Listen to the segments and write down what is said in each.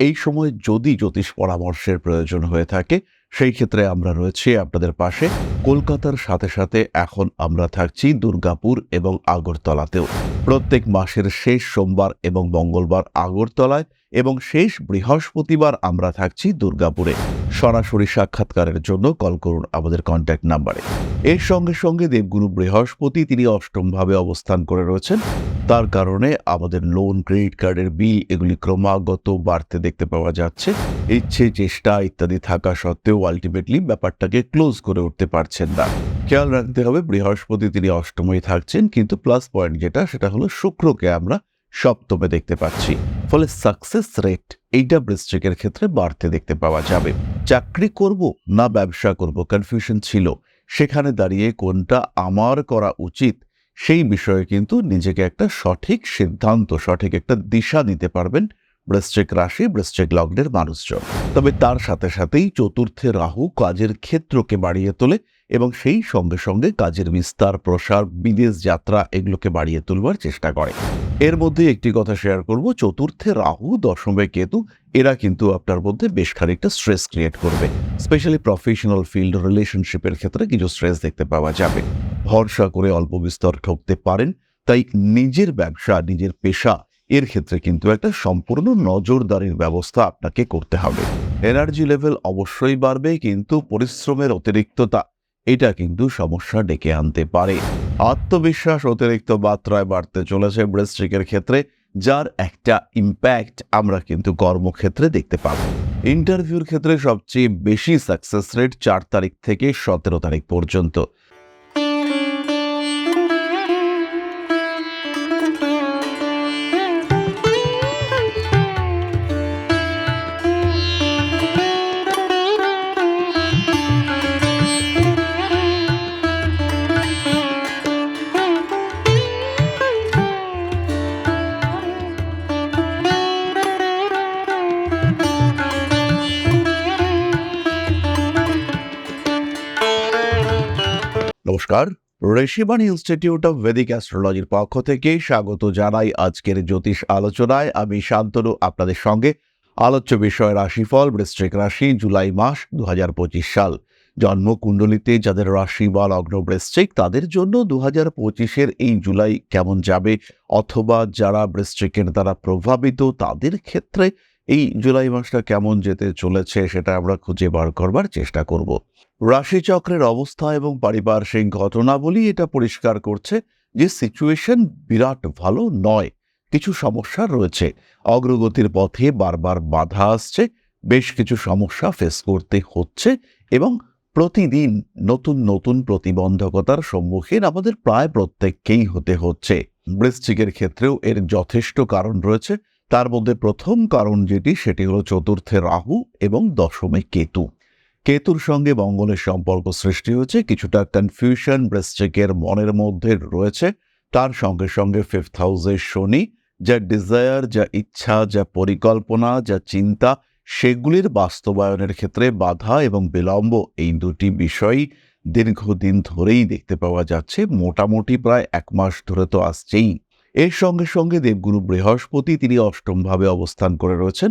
এই সময় যদি জ্যোতিষ পরামর্শের প্রয়োজন হয়ে থাকে, সেই ক্ষেত্রে আমরা রয়েছি আপনাদের পাশে। কলকাতার সাথে সাথে এখন আমরা থাকছি দুর্গাপুর এবং আগরতলাতেও। প্রত্যেক মাসের শেষ সোমবার এবং মঙ্গলবার আগরতলায়। এবং শেষ বৃহস্পতিবার আমরা থাকছি দুর্গাপুরে। সরাসরি সাক্ষাৎকারের জন্য কল করুন আমাদের কন্ট্যাক্ট নাম্বারে এর সঙ্গে সঙ্গে দেবগুরু বৃহস্পতি তিনি অষ্টমভাবে অবস্থান করে রয়েছেন। তার কারণে আমাদের লোন ক্রেডিট কার্ডের বিল এগুলি ক্রমাগত বাড়তে দেখতে পাওয়া যাচ্ছে। ইচ্ছে, চেষ্টা ইত্যাদি থাকা সত্ত্বেও আলটিমেটলি ব্যাপারটাকে ক্লোজ করে উঠতে পারছেন না। খেয়াল রাখতে হবে বৃহস্পতি তিনি অষ্টমই থাকছেন, কিন্তু প্লাস পয়েন্ট যেটা সেটা হলো শুক্রকে আমরা সপ্তমে দেখতে পাচ্ছি। ফলে সাকসেস রেট এইটা বৃশ্চিকের ক্ষেত্রে বাড়তে দেখতে পাওয়া যাবে। চাকরি করব না ব্যবসা করব কনফিউশন ছিল। সেখানে দাঁড়িয়ে কোনটা আমার করা উচিত সেই বিষয়ে কিন্তু নিজেকে একটা সঠিক সিদ্ধান্ত, সঠিক একটা দিশা দিতে পারবেন বৃশ্চিক রাশি বৃশ্চিক লগ্নের মানুষজন। তবে তার সাথে সাথেই চতুর্থে রাহু কাজের ক্ষেত্রকে বাড়িয়ে তোলে। এবং সেই সঙ্গে সঙ্গে কাজের বিস্তার, প্রসার, বিদেশ যাত্রা এগুলোকে বাড়িয়ে তুলবার চেষ্টা করে। এর মধ্যে একটি কথা শেয়ার করব, চতুর্থে রাহু, দশমে কেতু, এরা কিন্তু আপনার মধ্যে বেশ খানিকটা স্ট্রেস ক্রিয়েট করবে। স্পেশালি প্রফেশনাল ফিল্ড রিলেশনশিপের ক্ষেত্রে কিছু স্ট্রেস দেখতে পাওয়া যাবে। ভরসা করে অল্প বিস্তর ঠকতে পারেন, তাই নিজের ব্যবসা, নিজের পেশা, এর ক্ষেত্রে কিন্তু একটা সম্পূর্ণ নজরদারির ব্যবস্থা আপনাকে করতে হবে। এনার্জি লেভেল অবশ্যই বাড়বে, কিন্তু পরিশ্রমের অতিরিক্ততা এটা কিন্তু সমস্যা ডেকে আনতে পারে। আত্মবিশ্বাস অতিরিক্ত মাত্রায় বাড়তে চলেছে বৃশ্চিকের ক্ষেত্রে, যার একটা ইম্প্যাক্ট আমরা কিন্তু কর্মক্ষেত্রে দেখতে পাবো। ইন্টারভিউর ক্ষেত্রে সবচেয়ে বেশি সাকসেস রেট চার তারিখ থেকে সতেরো তারিখ পর্যন্ত। নমস্কার। ঋষিবাণী ইনস্টিটিউট অফ ভেদিক অ্যাস্ট্রোলজির পক্ষ থেকে স্বাগত জানাই আজকের জ্যোতিষ আলোচনায়। আমি শান্তনু, আপনাদের সঙ্গে আলোচ্য বিষয় রাশিফল, বৃশ্চিক রাশি, জুলাই মাস দুহাজার পঁচিশ সাল। জন্মকুণ্ডলিতে যাদের রাশি বা লগ্ন বৃশ্চিক তাদের জন্য দু হাজার পঁচিশের এই জুলাই কেমন যাবে? অথবা যারা বৃশ্চিকের দ্বারা প্রভাবিত, তাদের ক্ষেত্রে এই জুলাই মাসটা কেমন যেতে চলেছে, সেটা আমরা খুঁজে বার করবার চেষ্টা করব। রাশিচক্রের অবস্থা এবং পারিপার্শ্বিক ঘটনাবলী এটা পরিষ্কার করছে যে সিচুয়েশন বিরাট ভালো নয়। কিছু সমস্যা রয়েছে। অগ্রগতির পথে বারবার বাধা আসছে। বেশ কিছু সমস্যা ফেস করতে হচ্ছে এবং প্রতিদিন নতুন নতুন প্রতিবন্ধকতার সম্মুখীন আমাদের প্রায় প্রত্যেককেই হতে হচ্ছে। বৃশ্চিকের ক্ষেত্রেও এর যথেষ্ট কারণ রয়েছে। তার মধ্যে প্রথম কারণ যেটি, সেটি হলো চতুর্থে রাহু এবং দশমে কেতু। কেতুর সঙ্গে মঙ্গলের সম্পর্ক সৃষ্টি হয়েছে, কিছুটা কনফিউশন বৃশ্চিকের মনের মধ্যে রয়েছে। তার সঙ্গে সঙ্গে ফিফথ হাউসে শনি, যা ডিজায়ার যা ইচ্ছা, যা পরিকল্পনা, যা চিন্তা, সেগুলির বাস্তবায়নের ক্ষেত্রে বাধা এবং বিলম্ব এই দুটি বিষয়ই দীর্ঘদিন ধরেই দেখতে পাওয়া যাচ্ছে। মোটামুটি প্রায় এক মাস ধরে তো আসছেই। এর সঙ্গে সঙ্গে দেবগুরু বৃহস্পতি তিনি অষ্টমভাবে অবস্থান করে রয়েছেন।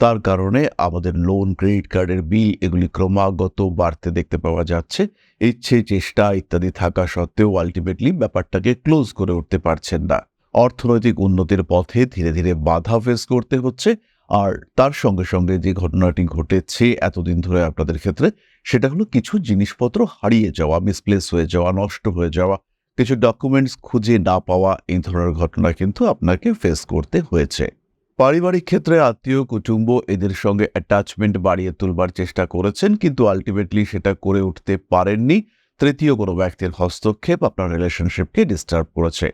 তার কারণে আমাদের লোন ক্রেডিট কার্ডের বিল এগুলি ক্রমাগত বাড়তে দেখতে পাওয়া যাচ্ছে। ইচ্ছে, চেষ্টা ইত্যাদি থাকা সত্ত্বেও আলটিমেটলি ব্যাপারটাকে ক্লোজ করে উঠতে পারছেন না। অর্থনৈতিক উন্নতির পথে ধীরে ধীরে বাধা ফেস করতে হচ্ছে। আর তার সঙ্গে সঙ্গে যে ঘটনাটি ঘটেছে এতদিন ধরে আপনাদের ক্ষেত্রে, সেটা হলো কিছু জিনিসপত্র হারিয়ে যাওয়া মিসপ্লেস হয়ে যাওয়া, নষ্ট হয়ে যাওয়া, কিছু ডকুমেন্টস খুঁজে না পাওয়া, এই ধরনের ঘটনা কিন্তু আপনাকে ফেস করতে হয়েছে। পারিবারিক ক্ষেত্রে আত্মীয়, কুটুম্ব এদের সঙ্গে অ্যাটাচমেন্ট বাড়িয়ে তুলবার চেষ্টা করেছেন, কিন্তু আলটিমেটলি সেটা করে উঠতে পারেননি। তৃতীয় কোনো ব্যক্তির হস্তক্ষেপ আপনার রিলেশনশিপকে ডিস্টার্ব করেছে।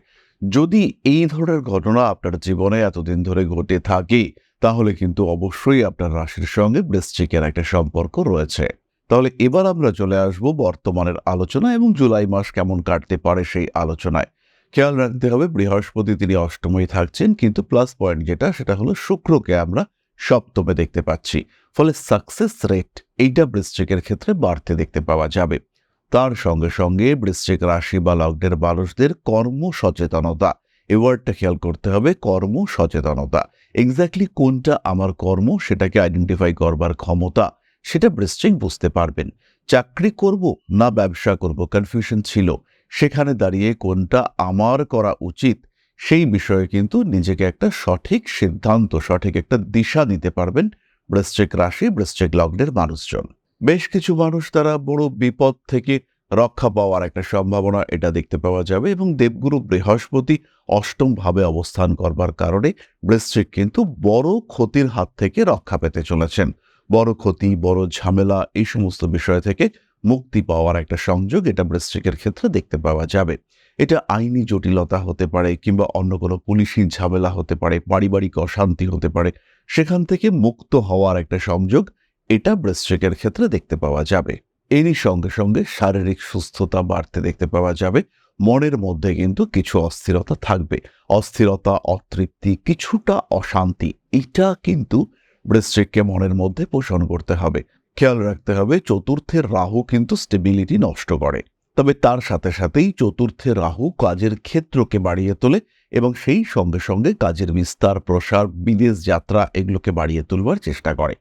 যদি এই ধরনের ঘটনা আপনার জীবনে এতদিন ধরে ঘটে থাকে, তাহলে কিন্তু অবশ্যই আপনার রাশির সঙ্গে বৃশ্চিকের একটা সম্পর্ক রয়েছে। তাহলে এবার আমরা চলে আসব বর্তমানের আলোচনা এবং জুলাই মাস কেমন কাটতে পারে সেই আলোচনায়। খেয়াল রাখতে হবে, বৃহস্পতি তিনি অষ্টমই থাকছেন, কিন্তু প্লাস পয়েন্ট যেটা, সেটা হলো শুক্রকে আমরা সপ্তমে দেখতে পাচ্ছি। ফলে সাকসেস রেট এইটা বৃশ্চিকের ক্ষেত্রে বাড়তে দেখতে পাওয়া যাবে। তার সঙ্গে সঙ্গে বৃশ্চিক রাশি বা লগ্নের মানুষদের কর্ম সচেতনতা এ ওয়ার্ডটা খেয়াল করতে হবে কর্ম সচেতনতা এক্স্যাক্টলি কোনটা আমার কর্ম, সেটাকে আইডেন্টিফাই করবার ক্ষমতা, সেটা বৃশ্চিক বুঝতে পারবেন। চাকরি করব না ব্যবসা করব কনফিউশন ছিল। সেখানে দাঁড়িয়ে কোনটা আমার করা উচিত, সেই বিষয়ে কিন্তু নিজেকে একটা সঠিক সিদ্ধান্ত, সঠিক একটা দিশা দিতে পারবেন বৃশ্চিক রাশি, বৃশ্চিক লগ্নের মানুষজন। বেশ কিছু মানুষ তারা বড় বিপদ থেকে রক্ষা পাওয়ার একটা সম্ভাবনা এটা দেখতে পাওয়া যাবে এবং দেবগুরু বৃহস্পতি অষ্টম ভাবে অবস্থান করবার কারণে বৃশ্চিক কিন্তু বড় ক্ষতির হাত থেকে রক্ষা পেতে চলেছেন। বড় ক্ষতি, বড় ঝামেলা এই সমস্ত বিষয় থেকে মুক্তি পাওয়ার একটা সংযোগ এটা বৃশ্চিকের ক্ষেত্রে দেখতে পাওয়া যাবে। এটা আইনি জটিলতা হতে পারে কিংবা অন্য কোনো পুলিশি ঝামেলা হতে পারে, পারিবারিক অশান্তি হতে পারে। সেখান থেকে মুক্ত হওয়ার একটা সংযোগ এটা বৃশ্চিকের ক্ষেত্রে দেখতে পাওয়া যাবে। এরই সঙ্গে সঙ্গে শারীরিক সুস্থতা বাড়তে দেখতে পাওয়া যাবে। মনের মধ্যে কিন্তু কিছু অস্থিরতা থাকবে। অস্থিরতা, অতৃপ্তি, কিছুটা অশান্তি এটা কিন্তু বৃশ্চিককে মনের মধ্যে পোষণ করতে হবে। খেয়াল রাখতে হবে চতুর্থের রাহু কিন্তু স্টেবিলিটি নষ্ট করে। তবে তার সাথে সাথেই চতুর্থে রাহু কাজের ক্ষেত্রকে বাড়িয়ে তোলে এবং সেই সঙ্গে সঙ্গে কাজের বিস্তার, প্রসার, বিদেশ যাত্রা এগুলোকে বাড়িয়ে তুলবার চেষ্টা করে।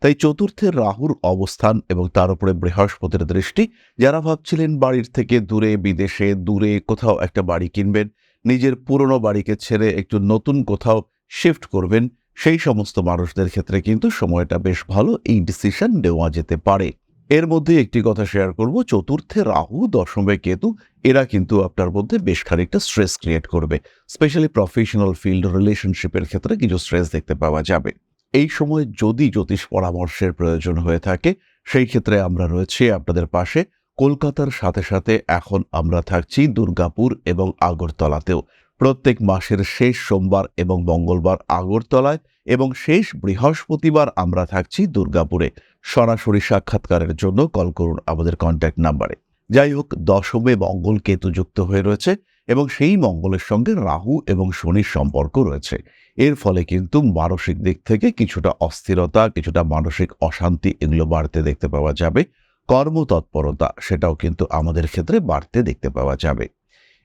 তাই চতুর্থের রাহুর অবস্থান এবং তার উপরে বৃহস্পতির দৃষ্টি, যারা ভাবছিলেন বাড়ির থেকে দূরে, বিদেশে দূরে কোথাও একটা বাড়ি কিনবেন, নিজের পুরনো বাড়িকে ছেড়ে একটু নতুন কোথাও শিফট করবেন সেই সমস্ত মানুষদের ক্ষেত্রে কিন্তু সময়টা বেশ ভালো। এই ডিসিশন নেওয়া যেতে পারে। এর মধ্যে একটি কথা শেয়ার করব। চতুর্থে রাহু, দশমে কেতু, এরা কিন্তু আপনার মধ্যে বেশ খানিকটা স্ট্রেস ক্রিয়েট করবে। স্পেশালি প্রফেশনাল ফিল্ড রিলেশনশিপের ক্ষেত্রে কিছু স্ট্রেস দেখতে পাওয়া যাবে। এই সময় যদি জ্যোতিষ পরামর্শের প্রয়োজন হয়ে থাকে, সেই ক্ষেত্রে আমরা রয়েছি আপনাদের পাশে। কলকাতার সাথে সাথে এখন আমরা থাকছি দুর্গাপুর এবং আগরতলাতেও। প্রত্যেক মাসের শেষ সোমবার এবং মঙ্গলবার আগরতলায় এবং শেষ বৃহস্পতিবার আমরা থাকছি দুর্গাপুরে। সরাসরি সাক্ষাৎকারের জন্য কল করুন আমাদের কন্ট্যাক্ট নাম্বারে যাই হোক, দশমে মঙ্গল কেতু যুক্ত হয়ে রয়েছে এবং সেই মঙ্গলের সঙ্গে রাহু এবং শনির সম্পর্ক রয়েছে। এর ফলে কিন্তু মানসিক দিক থেকে কিছুটা অস্থিরতা, কিছুটা মানসিক অশান্তি এগুলো বাড়তে দেখতে পাওয়া যাবে। কর্মতৎপরতা, সেটাও কিন্তু আমাদের ক্ষেত্রে বাড়তে দেখতে পাওয়া যাবে।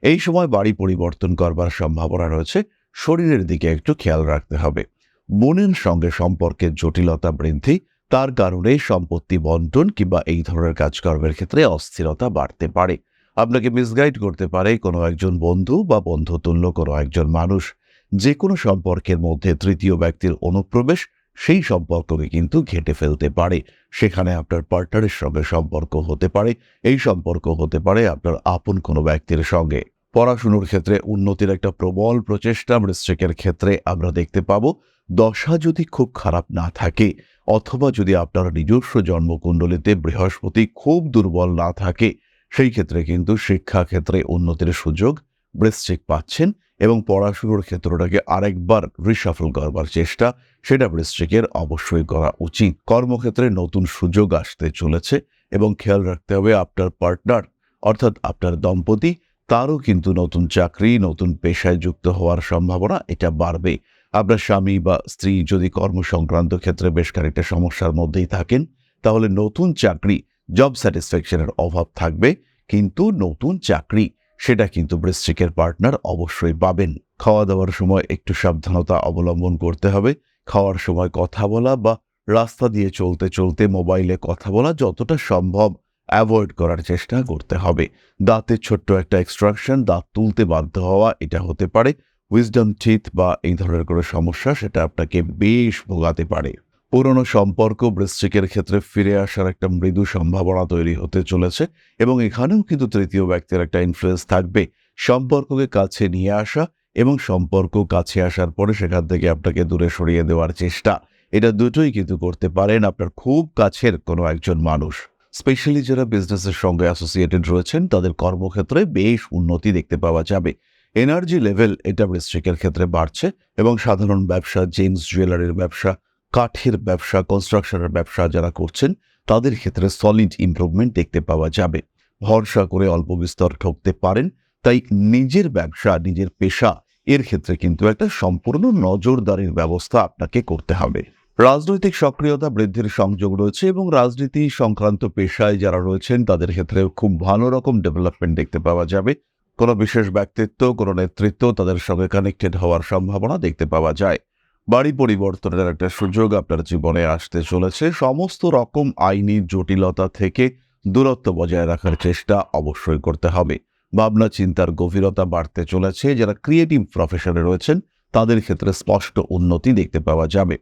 এই সময় বাড়ি পরিবর্তন করবার সম্ভাবনা রয়েছে। শরীরের দিকে একটু খেয়াল রাখতে হবে। বোনের সঙ্গে সম্পর্কের জটিলতা বৃদ্ধি, তার কারণে সম্পত্তি বন্টন কিংবা এই ধরনের কাজকর্মের ক্ষেত্রে অস্থিরতা বাড়তে পারে। আপনাকে মিসগাইড করতে পারে কোনো একজন বন্ধু বা বন্ধুতুল্য কোনো একজন মানুষ। যে কোনো সম্পর্কের মধ্যে তৃতীয় ব্যক্তির অনুপ্রবেশ সেই সম্পর্ককে কিন্তু ঘেটে ফেলতে পারে। সেখানে আপনার পার্টনারের সঙ্গে সম্পর্ক হতে পারে। এই সম্পর্ক হতে পারে আপনার আপন কোনো ব্যক্তির সঙ্গে। পড়াশুনোর ক্ষেত্রে উন্নতির একটা প্রবল প্রচেষ্টা বৃশ্চিকের ক্ষেত্রে আমরা দেখতে পাবো। দশা যদি খুব খারাপ না থাকে, অথবা যদি আপনার নিজস্ব জন্মকুণ্ডলিতে বৃহস্পতি খুব দুর্বল না থাকে, সেই ক্ষেত্রে কিন্তু শিক্ষা ক্ষেত্রে উন্নতির সুযোগ বৃশ্চিক পাচ্ছেন। এবং পড়াশুনোর ক্ষেত্রটাকে আরেকবার রিসাফল করবার চেষ্টা, সেটা বৃশ্চিকের অবশ্যই করা উচিত। কর্মক্ষেত্রে নতুন সুযোগ আসতে চলেছে এবং খেয়াল রাখতে হবে আপনার পার্টনার অর্থাৎ আপনার দম্পতি, তারও কিন্তু নতুন চাকরি, নতুন পেশায় যুক্ত হওয়ার সম্ভাবনা এটা বাড়বে। আপনার স্বামী বা স্ত্রী যদি কর্ম সংক্রান্ত ক্ষেত্রে বেশ খানিকটা সমস্যার মধ্যেই থাকেন, তাহলে নতুন চাকরি জব স্যাটিসফ্যাকশনের অভাব থাকবে, কিন্তু নতুন চাকরি সেটা কিন্তু বৃশ্চিকের পার্টনার অবশ্যই পাবেন। খাওয়া দাওয়ার সময় একটু সাবধানতা অবলম্বন করতে হবে। খাওয়ার সময় কথা বলা বা রাস্তা দিয়ে চলতে চলতে মোবাইলে কথা বলা যতটা সম্ভব অ্যাভয়েড করার চেষ্টা করতে হবে। দাঁতের ছোট্ট একটা এক্সট্রাকশন দাঁত তুলতে বাধ্য হওয়া এটা হতে পারে। উইজডম টিথ বা এই ধরনের কোনো সমস্যা সেটা আপনাকে বেশ ভোগাতে পারে। পুরনো সম্পর্ক বৃশ্চিকের ক্ষেত্রে ফিরে আসার একটা মৃদু সম্ভাবনা তৈরি হতে চলেছে এবং এখানেও কিন্তু তৃতীয় ব্যক্তির একটা ইনফ্লুয়েন্স থাকবে। সম্পর্ককে কাছে নিয়ে আসা এবং সম্পর্ক কাছে আসার পরে সেখান থেকে আপনাকে দূরে সরিয়ে দেওয়ার চেষ্টা। এটা দুটোই কিন্তু করতে পারেন আপনার খুব কাছের কোনো একজন মানুষ। স্পেশালি যারা বিজনেসের সঙ্গে অ্যাসোসিয়েটেড রয়েছেন, তাদের কর্মক্ষেত্রে বেশ উন্নতি দেখতে পাওয়া যাবে। এনার্জি লেভেল এটা বৃশ্চিকের ক্ষেত্রে বাড়ছে এবং সাধারণ ব্যবসা জেমস জুয়েলারির ব্যবসা কাঠের ব্যবসা কনস্ট্রাকশনের ব্যবসা যারা করছেন, তাদের ক্ষেত্রে সলিড ইমপ্রুভমেন্ট দেখতে পাওয়া যাবে। ভরসা করে অল্প বিস্তর ঠকতে পারেন, তাই নিজের ব্যবসা, নিজের পেশা, এর ক্ষেত্রে কিন্তু একটা সম্পূর্ণ নজরদারির ব্যবস্থা আপনাকে করতে হবে। রাজনৈতিক সক্রিয়তা বৃদ্ধির সংযোগ রয়েছে এবং রাজনীতি সংক্রান্ত পেশায় যারা রয়েছেন, তাদের ক্ষেত্রে খুব ভালো রকম ডেভেলপমেন্ট দেখতে পাওয়া যাবে। কোনো বিশেষ ব্যক্তিত্ব, কোনো নেতৃত্ব তাদের সঙ্গে কানেক্টেড হওয়ার সম্ভাবনা দেখতে পাওয়া যায়। বাড়ি পরিবর্তনের একটা সুযোগ আপনার জীবনে আসতে চলেছে। সমস্ত রকম আইনি জটিলতা থেকে দূরত্ব বজায় রাখার চেষ্টা অবশ্যই করতে হবে। ভাবনা, চিন্তার গভীরতা বাড়তে চলেছে। যারা ক্রিয়েটিভ প্রফেশনে রয়েছেন, তাদের ক্ষেত্রে স্পষ্ট উন্নতি দেখতে পাওয়া যাবে।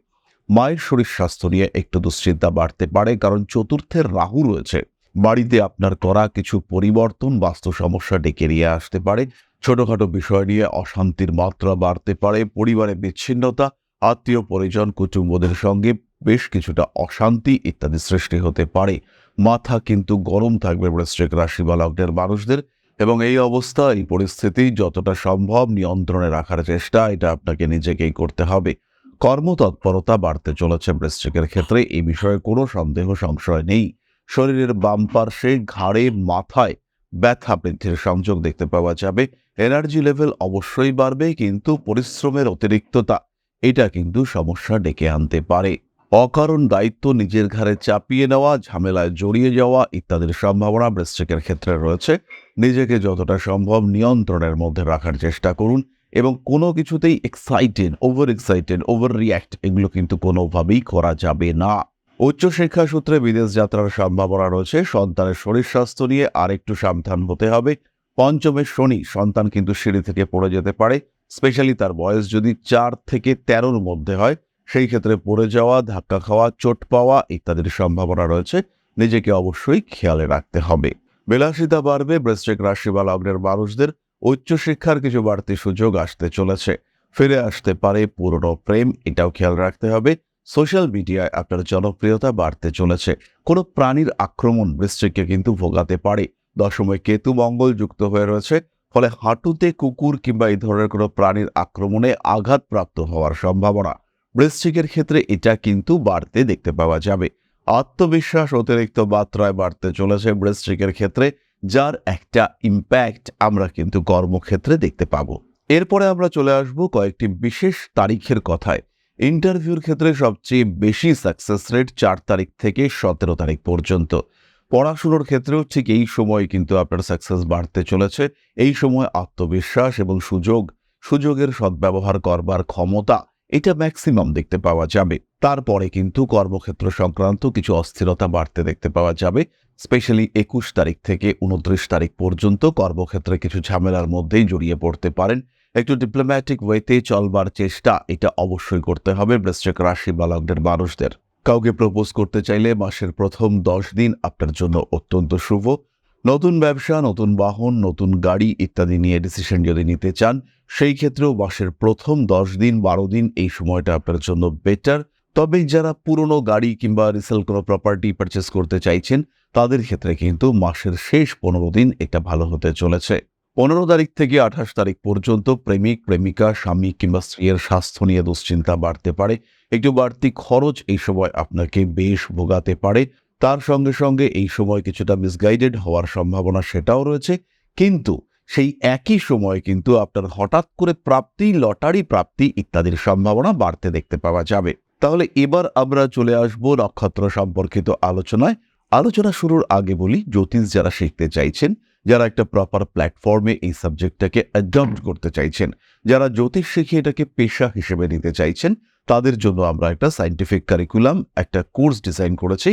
মায়ের শরীর স্বাস্থ্য নিয়ে একটু দুশ্চিন্তা বাড়তে পারে, কারণ চতুর্থের রাহু রয়েছে। বাড়িতে আপনার করা কিছু পরিবর্তন বাস্তু সমস্যা ডেকে নিয়ে আসতে পারে। ছোটখাটো বিষয় নিয়ে অশান্তির মাত্রা বাড়তে পারে। পরিবারে বিচ্ছিন্নতা আত্মীয় পরিজন, কুটুম্বদের সঙ্গে বেশ কিছুটা অশান্তি ইত্যাদি সৃষ্টি হতে পারে। মাথা কিন্তু গরম থাকবে বৃশ্চিক রাশি বা লগ্নের মানুষদের এবং এই অবস্থা, এই পরিস্থিতি যতটা সম্ভব নিয়ন্ত্রণে রাখার চেষ্টা, এটা আপনাকে নিজেকেই করতে হবে। কর্মতৎপরতা বাড়তে চলেছে বৃশ্চিকের ক্ষেত্রে এই বিষয়ে কোনো সন্দেহ, সংশয় নেই। শরীরের বাম পার্শ্বে ঘাড়ে, মাথায় ব্যথা বৃদ্ধির সংযোগ দেখতে পাওয়া যাবে। এনার্জি লেভেল অবশ্যই বাড়বে, কিন্তু পরিশ্রমের অতিরিক্ততা এটা কিন্তু সমস্যা ডেকে আনতে পারে। অকারণ দায়িত্ব নিজের ঘাড়ে চাপিয়ে নেওয়া, ঝামেলায় জড়িয়ে যাওয়া ইত্যাদির সম্ভাবনা বৃশ্চিকের ক্ষেত্রে রয়েছে। নিজেকে যতটা সম্ভব নিয়ন্ত্রণের মধ্যে রাখার চেষ্টা করুন এবং কোনো কিছুতেই excited over excited over react এগুলো কিন্তু কোনোভাবেই করা যাবে না। উচ্চশিক্ষা সূত্রে বিদেশ যাত্রার সম্ভাবনা রয়েছে। সন্তানের শরীর স্বাস্থ্য নিয়ে আরেকটু সাবধান হতে হবে। পঞ্চমের শনি, সন্তান কিন্তু সিঁড়ি থেকে পড়ে যেতে পারে। স্পেশালি তার বয়স যদি চার থেকে তেরোর মধ্যে হয়, সেই ক্ষেত্রে পড়ে যাওয়া, ধাক্কা খাওয়া, চোট পাওয়া ইত্যাদির সম্ভাবনা রয়েছে। নিজেকে অবশ্যই খেয়ালে রাখতে হবে। বিলাসিতা বাড়বে, বৃশ্চিক রাশি বা লগ্নের মানুষদের উচ্চশিক্ষার কিছু বাড়তি সুযোগ আসতে চলেছে। ফিরে আসতে পারে পুরনো প্রেম, এটাও খেয়াল রাখতে হবে। সোশ্যাল মিডিয়ায় আপনার জনপ্রিয়তা বাড়তে চলেছে। কোনো প্রাণীর আক্রমণ বৃশ্চিককে কিন্তু ভোগাতে পারে। দশমে কেতু মঙ্গল যুক্ত হয়ে রয়েছে। ফলে হাঁটুতে কুকুর কিংবা এই ধরনের কোনো প্রাণীর আক্রমণে আঘাতপ্রাপ্ত হওয়ার সম্ভাবনা। বৃশ্চিকের ক্ষেত্রে এটা কিন্তু বাড়তে দেখতে পাওয়া যাবে। আত্মবিশ্বাস অতিরিক্ত মাত্রায় বাড়তে চলেছে বৃশ্চিকের ক্ষেত্রে, যার একটা ইম্প্যাক্ট আমরা কিন্তু কর্মক্ষেত্রে দেখতে পাব। এরপরে আমরা চলে আসব কয়েকটি বিশেষ তারিখের কথায়। ইন্টারভিউর ক্ষেত্রে সবচেয়ে বেশি সাকসেস রেট চার তারিখ থেকে সতেরো তারিখ পর্যন্ত। পড়াশুনোর ক্ষেত্রেও ঠিক এই সময় কিন্তু আপনার সাকসেস বাড়তে চলেছে। এই সময় আত্মবিশ্বাস এবং সুযোগ, সুযোগের সদ্ব্যবহার করবার ক্ষমতা, এটা ম্যাক্সিমাম দেখতে পাওয়া যাবে। তারপরে কিন্তু কর্মক্ষেত্র সংক্রান্ত কিছু অস্থিরতা বাড়তে দেখতে পাওয়া যাবে। স্পেশালি একুশ তারিখ থেকে উনত্রিশ তারিখ পর্যন্ত কর্মক্ষেত্রে কিছু ঝামেলার মধ্যেই জড়িয়ে পড়তে পারেন। একটু ডিপ্লোম্যাটিক ওয়েতে চলবার চেষ্টা, এটা অবশ্যই করতে হবে। বৃশ্চিক রাশি বা লগ্নের মানুষদের। কাউকে প্রপোজ করতে চাইলে মাসের প্রথম দশ দিন আপনার জন্য অত্যন্ত শুভ। নতুন ব্যবসা, নতুন বাহন, নতুন গাড়ি ইত্যাদি নিয়ে ডিসিশন যদি নিতে চান, সেই ক্ষেত্রেও মাসের প্রথম দশ দিন, বারো দিন এই সময়টা আপনার জন্য বেটার তবে যারা পুরনো গাড়ি কিংবা রিসেল কোনো প্রপার্টি পারচেস করতে চাইছেন, তাদের ক্ষেত্রে কিন্তু মাসের শেষ পনেরো দিন এটা ভালো হতে চলেছে। পনেরো তারিখ থেকে আঠাশ তারিখ পর্যন্ত প্রেমিক, প্রেমিকা, স্বামী কিংবা স্ত্রীর স্বাস্থ্য নিয়ে দুশ্চিন্তা বাড়তে পারে। একটু বাড়তি খরচ এই সময় আপনাকে বেশ ভোগাতে পারে। তার সঙ্গে সঙ্গে এই সময় কিছুটা মিসগাইডেড হওয়ার সম্ভাবনা সেটাও রয়েছে। কিন্তু সেই একই সময় কিন্তু আপনার হঠাৎ করে প্রাপ্তি, লটারি প্রাপ্তি ইত্যাদির সম্ভাবনা বাড়তে দেখতে পাওয়া যাবে। তাহলে এবার আমরা চলে আসব নক্ষত্র সম্পর্কিত আলোচনায়। আলোচনা শুরুর আগে বলি, জ্যোতিষ যারা শিখতে চাইছেন যারা একটা প্রপার প্ল্যাটফর্মে এই সাবজেক্টটাকে অ্যাডপ্ট করতে চাইছেন, যারা জ্যোতিষ শিখে এটাকে পেশা হিসেবে নিতে চাইছেন, তাদের জন্য আমরা একটা সাইন্টিফিক কারিকুলাম একটা কোর্স ডিজাইন করেছি,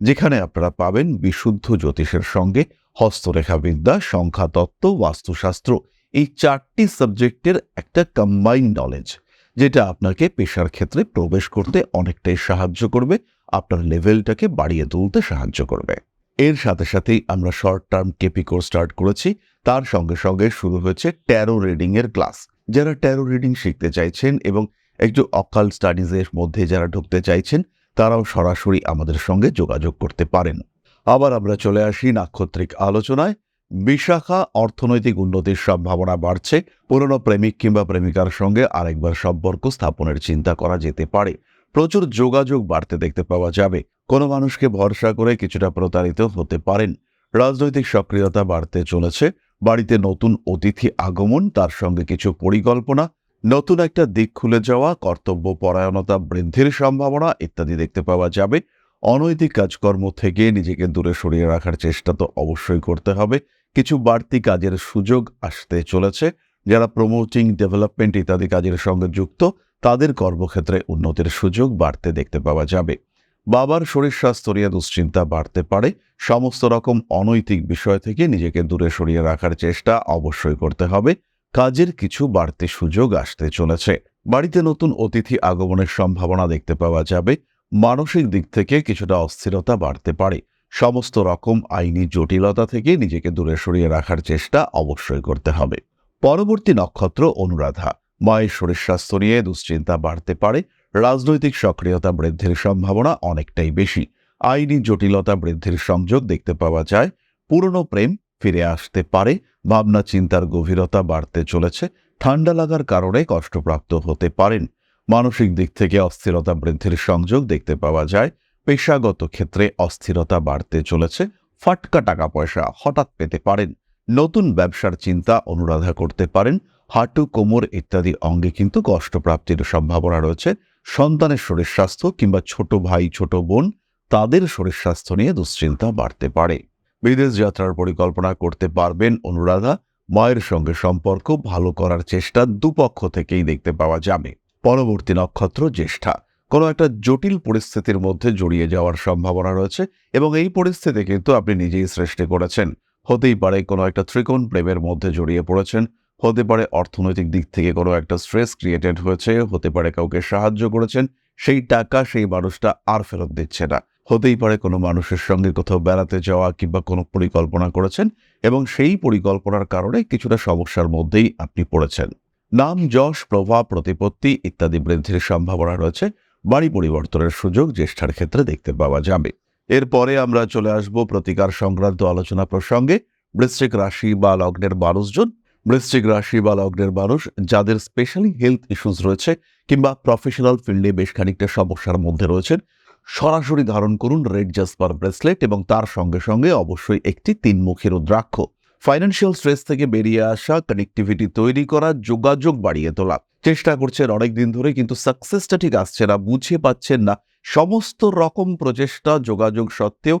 যেখানে আপনারা পাবেন বিশুদ্ধ জ্যোতিষের সঙ্গে হস্তরেখাবিদ্যা সংখ্যাতত্ত্ব বাস্তুশাস্ত্র, এই চারটি সাবজেক্টের একটা কম্বাইন্ড নলেজ যেটা আপনাকে পেশার ক্ষেত্রে প্রবেশ করতে অনেকটাই সাহায্য করবে, আপনার লেভেলটাকে বাড়িয়ে তুলতে সাহায্য করবে। এর সাথে সাথেই আমরা short term KP course start করেছি। তার সঙ্গে সঙ্গে শুরু হয়েছে ট্যারো রিডিং এর ক্লাস যারা ট্যারো রিডিং শিখতে চাইছেন এবং একটু অকাল স্টাডিজের মধ্যে যারা ঢুকতে চাইছেন, তারাও সরাসরি আমাদের সঙ্গে যোগাযোগ করতে পারেন। আবার আমরা চলে আসি নাক্ষত্রিক আলোচনায়। বিশাখা অর্থনৈতিক উন্নতির সম্ভাবনা বাড়ছে। পুরনো প্রেমিক কিংবা প্রেমিকার সঙ্গে আরেকবার সম্পর্ক স্থাপনের চিন্তা করা যেতে পারে। প্রচুর যোগাযোগ বাড়তে দেখতে পাওয়া যাবে। কোনো মানুষকে ভরসা করে কিছুটা প্রতারিত হতে পারেন। রাজনৈতিক সক্রিয়তা বাড়তে চলেছে। বাড়িতে নতুন অতিথি আগমন, তার সঙ্গে কিছু পরিকল্পনা, নতুন একটা দিক খুলে যাওয়া, কর্তব্য পরায়ণতা বৃদ্ধির সম্ভাবনা ইত্যাদি দেখতে পাওয়া যাবে। অনৈতিক কাজকর্ম থেকে নিজেকে দূরে সরিয়ে রাখার চেষ্টা তো অবশ্যই করতে হবে। কিছু বাড়তি কাজের সুযোগ আসতে চলেছে। যারা প্রমোটিং ডেভেলপমেন্ট ইত্যাদি কাজের সঙ্গে যুক্ত তাদের কর্মক্ষেত্রে উন্নতির সুযোগ বাড়তে দেখতে পাওয়া যাবে। বাবার শরীর স্বাস্থ্য নিয়ে দুশ্চিন্তা বাড়তে পারে। সমস্ত রকম অনৈতিক বিষয় থেকে নিজেকে দূরে সরিয়ে রাখার চেষ্টা অবশ্যই করতে হবে। কাজের কিছু বাড়তি সুযোগ আসতে চলেছে। বাড়িতে নতুন অতিথি আগমনের সম্ভাবনা দেখতে পাওয়া যাবে। মানসিক দিক থেকে কিছুটা অস্থিরতা বাড়তে পারে। সমস্ত রকম আইনি জটিলতা থেকে নিজেকে দূরে সরিয়ে রাখার চেষ্টা অবশ্যই করতে হবে। পরবর্তী নক্ষত্র অনুরাধা। মায়ের শরীর স্বাস্থ্য নিয়ে দুশ্চিন্তা বাড়তে পারে, রাজনৈতিক সক্রিয়তা বৃদ্ধির সম্ভাবনা অনেকটাই বেশি। আইনি জটিলতা বৃদ্ধির সংযোগ দেখতে পাওয়া যায়, পুরনো প্রেম ফিরে আসতে পারে, ভাবনা চিন্তার গভীরতা বাড়তে চলেছে, ঠান্ডা লাগার কারণে কষ্টপ্রাপ্ত হতে পারেন। মানসিক দিক থেকে অস্থিরতা বৃদ্ধির সংযোগ দেখতে পাওয়া যায়, পেশাগত ক্ষেত্রে অস্থিরতা বাড়তে চলেছে, ফাটকা টাকা পয়সা হঠাৎ পেতে পারেন, নতুন ব্যবসার চিন্তা অনুরাধা করতে পারেন হাঁটু, কোমর ইত্যাদি অঙ্গে কিন্তু কষ্টপ্রাপ্তির সম্ভাবনা রয়েছে। সন্তানের শরীর স্বাস্থ্য কিংবা ছোট ভাই, ছোট বোন, তাদের শরীর স্বাস্থ্য নিয়ে দুশ্চিন্তা বাড়তে পারে। বিদেশ যাত্রার পরিকল্পনা করতে পারবেন অনুরাধা। মায়ের সঙ্গে সম্পর্ক ভালো করার চেষ্টা দুপক্ষ থেকেই দেখতে পাওয়া যাবে। পরবর্তী নক্ষত্র জ্যেষ্ঠা। কোনো একটা জটিল পরিস্থিতির মধ্যে জড়িয়ে যাওয়ার সম্ভাবনা রয়েছে এবং এই পরিস্থিতি কিন্তু আপনি নিজেই সৃষ্টি করেছেন। হতেই পারে কোনো একটা ত্রিকোণ প্রেমের মধ্যে জড়িয়ে পড়েছেন। হতে পারে অর্থনৈতিক দিক থেকে কোনো একটা স্ট্রেস ক্রিয়েটেড হয়েছে, হতে পারে কাউকে সাহায্য করেছেন, সেই টাকা, সেই মানুষটা আর ফেরত দিচ্ছে না। হতেই পারে কোনো মানুষের সঙ্গে কোথাও বেড়াতে যাওয়া কিংবা কোনো পরিকল্পনা করেছেন এবং সেই পরিকল্পনার কারণে কিছুটা সমস্যার মধ্যেই আপনি পড়েছেন। নাম, যশ, প্রভাব, প্রতিপত্তি ইত্যাদি বৃদ্ধির সম্ভাবনা রয়েছে। বাড়ি পরিবর্তনের সুযোগ জ্যেষ্ঠার ক্ষেত্রে দেখতে পাওয়া যাবে। এরপরে আমরা চলে আসব প্রতিকার সংক্রান্ত আলোচনা প্রসঙ্গে। বৃশ্চিক রাশি বা লগ্নের মানুষজন বৃশ্চিক রাশি বা লগ্নের মানুষ যাদের স্পেশালি হেলথ ইস্যুস রয়েছে কিংবা প্রফেশনাল ফিল্ডে বেশ খানিকটা সমস্যার মধ্যে রয়েছেন, সরাসরি ধারণ করুন রেড জাসপার ব্রেসলেট এবং তার সঙ্গে সঙ্গে অবশ্যই একটি তিনমুখী রুদ্রাক্ষ। ফাইন্যান্সিয়াল স্ট্রেস থেকে বেরিয়ে আসা কানেক্টিভিটি তৈরি করা, যোগাযোগ বাড়িয়ে তোলা। চেষ্টা করছেন অনেক দিন ধরে কিন্তু সাকসেসটা ঠিক আসছে না, বুঝে পাচ্ছেন না। সমস্ত রকম প্রচেষ্টা যোগাযোগ সত্ত্বেও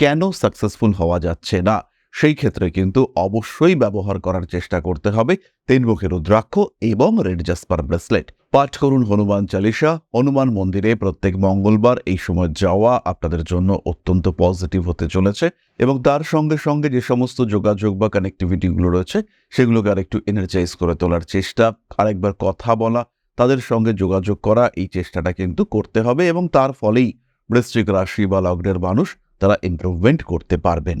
কেন সাকসেসফুল হওয়া যাচ্ছে না? সেই ক্ষেত্রে কিন্তু অবশ্যই ব্যবহার করার চেষ্টা করতে হবে। তিনমুখী রুদ্রাক্ষ এবং রেড জাসপার ব্রেসলেট। পাঠ করুন হনুমান চালিসা হনুমান মন্দিরে প্রত্যেক মঙ্গলবার এই সময় যাওয়া আপনাদের জন্য অত্যন্ত পজিটিভ হতে চলেছে এবং তার সঙ্গে সঙ্গে যে সমস্ত যোগাযোগ বা কানেক্টিভিটিগুলো রয়েছে, সেগুলোকে আরেকটু এনার্জাইজ করে তোলার চেষ্টা, আরেকবার কথা বলা, তাদের সঙ্গে যোগাযোগ করা, এই চেষ্টাটা কিন্তু করতে হবে এবং তার ফলেই বৃশ্চিক রাশি বা লগ্নের মানুষ তারা ইমপ্রুভমেন্ট করতে পারবেন।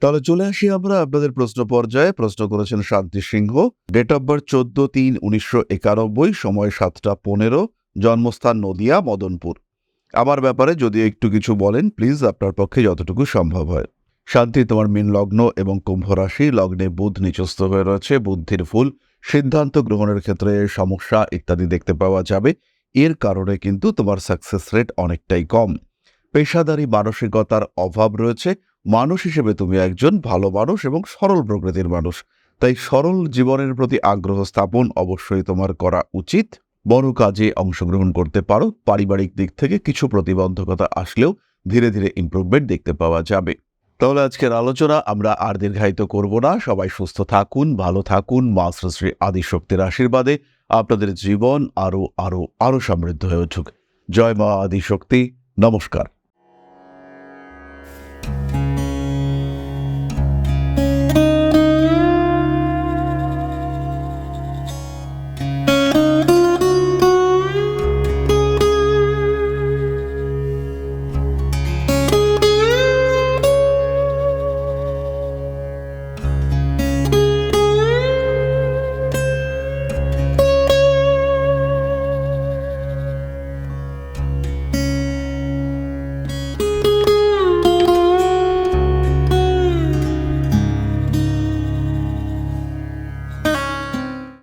তাহলে চলে আসি আমরা আপনাদের প্রশ্ন পর্যায়ে। প্রশ্ন করেছেন শান্তি সিংহ। ডেট অফ বার্থ চোদ্দ তিন উনিশশো একানব্বই, সময় সাতটা পনেরো, জন্মস্থান নদিয়া, মদনপুর। আমার ব্যাপারে যদি একটু কিছু বলেন প্লিজ আপনার পক্ষে যতটুকু সম্ভব হয়। শান্তি, তোমার মিন লগ্ন এবং কুম্ভ রাশি, লগ্নে বুধ নিচস্থ হয়ে রয়েছে, বুদ্ধির ফুল, সিদ্ধান্ত গ্রহণের ক্ষেত্রে সমস্যা ইত্যাদি দেখতে পাওয়া যাবে। এর কারণে কিন্তু তোমার সাকসেস রেট অনেকটাই কম। পেশাদারি মানসিকতার অভাব রয়েছে মানুষ হিসেবে তুমি একজন ভালো মানুষ এবং সরল প্রকৃতির মানুষ। তাই সরল জীবনের প্রতি আগ্রহ স্থাপন অবশ্যই তোমার করা উচিত। বড় কাজে অংশগ্রহণ করতে পারো, পারিবারিক দিক থেকে কিছু প্রতিবন্ধকতা আসলেও ধীরে ধীরে ইমপ্রুভমেন্ট দেখতে পাওয়া যাবে। তাহলে আজকের আলোচনা আমরা আর দীর্ঘায়িত করব না। সবাই সুস্থ থাকুন, ভালো থাকুন, মা শ্রী আদিশক্তির আশীর্বাদে আপনাদের জীবন আরও আরও আরও সমৃদ্ধ হয়ে উঠুক। জয় মা আদিশক্তি। নমস্কার।